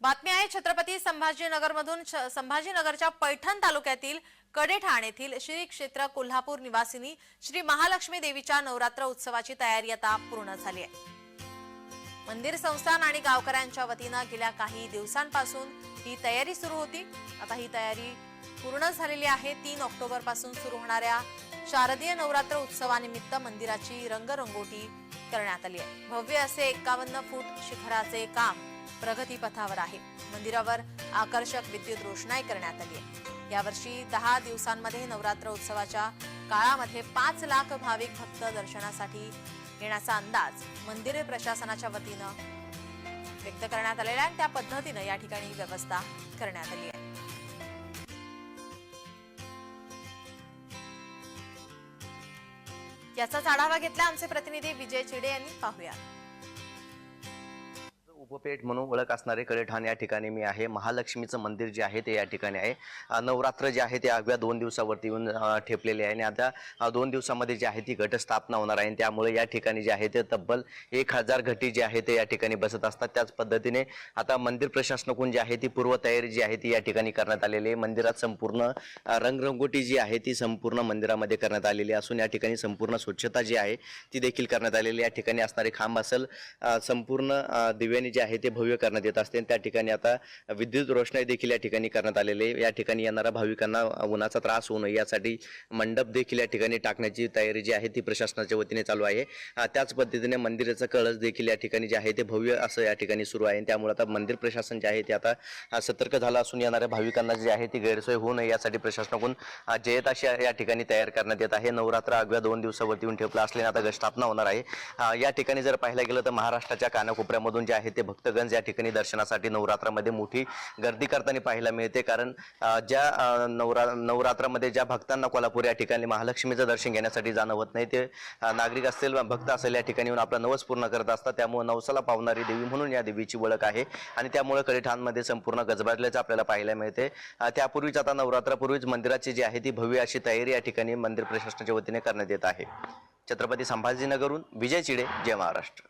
बातमी आहे छत्रपती संभाजीनगरमधून छ- संभाजीनगरच्या पैठण तालुक्यातील कडेठाण येथील श्री क्षेत्र कोल्हापूर निवासिनी श्री महालक्ष्मी देवीच्या नवरात्र उत्सवाची तयारी आता पूर्ण झाली आहे. मंदिर संस्थान आणि गावकऱ्यांच्या वतीनं गेल्या काही दिवसांपासून ही तयारी सुरू होती. आता ही तयारी पूर्ण झालेली आहे. तीन ऑक्टोबरपासून सुरू होणाऱ्या शारदीय नवरात्र उत्सवानिमित्त मंदिराची रंगरंगोटी करण्यात आली आहे. भव्य असे एकावन्न फूट शिखराचे काम प्रगतीपथावर आहे. मंदिरावर आकर्षक विद्युत रोषणाई करण्यात आली आहे. यावर्षी दहा दिवसांमध्ये नवरात्र उत्सवाच्या काळामध्ये पाच लाख भाविक भक्त दर्शनासाठी येण्याचा अंदाज मंदिर प्रशासनाच्या वतीनं व्यक्त करण्यात आलेला आहे आणि त्या पद्धतीनं या ठिकाणी व्यवस्था करण्यात आली आहे. याचाच आढावा घेतला आमचे प्रतिनिधी विजय चिडे यांनी. पाहूया. उपपेठ म्हणून ओळख असणारे कडेठाण या ठिकाणी मी आहे. महालक्ष्मीचं मंदिर जे आहे ते या ठिकाणी आहे. नवरात्र जे आहे ते अवघ्या दोन दिवसावरती येऊन ठेपलेले आहे आणि आता दोन दिवसामध्ये जे आहे ती घटस्थापना होणार आहे. आणि त्यामुळे या ठिकाणी जे आहे ते तब्बल एक हजार घटी जे आहे ते या ठिकाणी बसत असतात. त्याच पद्धतीने आता मंदिर प्रशासनाकडून जी आहे ती पूर्वतयारी जी आहे ती या ठिकाणी करण्यात आलेली आहे. मंदिरात संपूर्ण रंगरंगोटी जी आहे ती संपूर्ण मंदिरामध्ये करण्यात आलेली असून या ठिकाणी संपूर्ण स्वच्छता जी आहे ती देखील करण्यात आलेली या ठिकाणी असणारे खांब असेल संपूर्ण दिव्याने जे आहे ते भव्य करण्यात येत असते. आणि त्या ठिकाणी आता विद्युत रोषणाई देखील या ठिकाणी करण्यात आलेले या ठिकाणी येणाऱ्या भाविकांना उन्हाचा त्रास होऊ नये यासाठी मंडप देखील या ठिकाणी टाकण्याची तयारी जी आहे ती प्रशासनाच्या वतीने चालू आहे. त्याच पद्धतीने मंदिराचं कळस देखील या ठिकाणी जे आहे ते भव्य असं या ठिकाणी सुरू आहे. त्यामुळे आता मंदिर प्रशासन जे आहे ते आता सतर्क झालं असून येणाऱ्या भाविकांना जे आहे ती गैरसोय होऊ नये यासाठी प्रशासनाकडून जयत अशी या ठिकाणी तयार करण्यात येत आहे. नवरात्र अगव्या दोन दिवसावरती येऊन ठेवलं असल्याने आता स्थापना होणार आहे. या ठिकाणी जर पाहायला गेलं तर महाराष्ट्राच्या कानाकोपऱ्यामधून जे आहे ते भक्तगण या ठिकाणी दर्शनासाठी नवरात्रामध्ये मोठी गर्दी करताना पाहायला मिळते. कारण ज्या नवरा नवरात्रामध्ये ज्या भक्तांना कोल्हापूर या ठिकाणी महालक्ष्मीचं दर्शन घेण्यासाठी जाणं होत नाही ते नागरिक असतील भक्त असेल या ठिकाणी येऊन आपलं नवस पूर्ण करत असतात. त्यामुळे नवसाला पावणारी देवी म्हणून या देवीची ओळख आहे. आणि त्यामुळे कडेठाणमध्ये संपूर्ण गजबाजल्याचं आपल्याला पाहायला मिळते. त्यापूर्वीच आता नवरात्रापूर्वीच मंदिराची जी आहे ती भव्य अशी तयारी या ठिकाणी मंदिर प्रशासनाच्या वतीने करण्यात येत आहे. छत्रपती संभाजीनगरहून विजय चिडे जय महाराष्ट्र.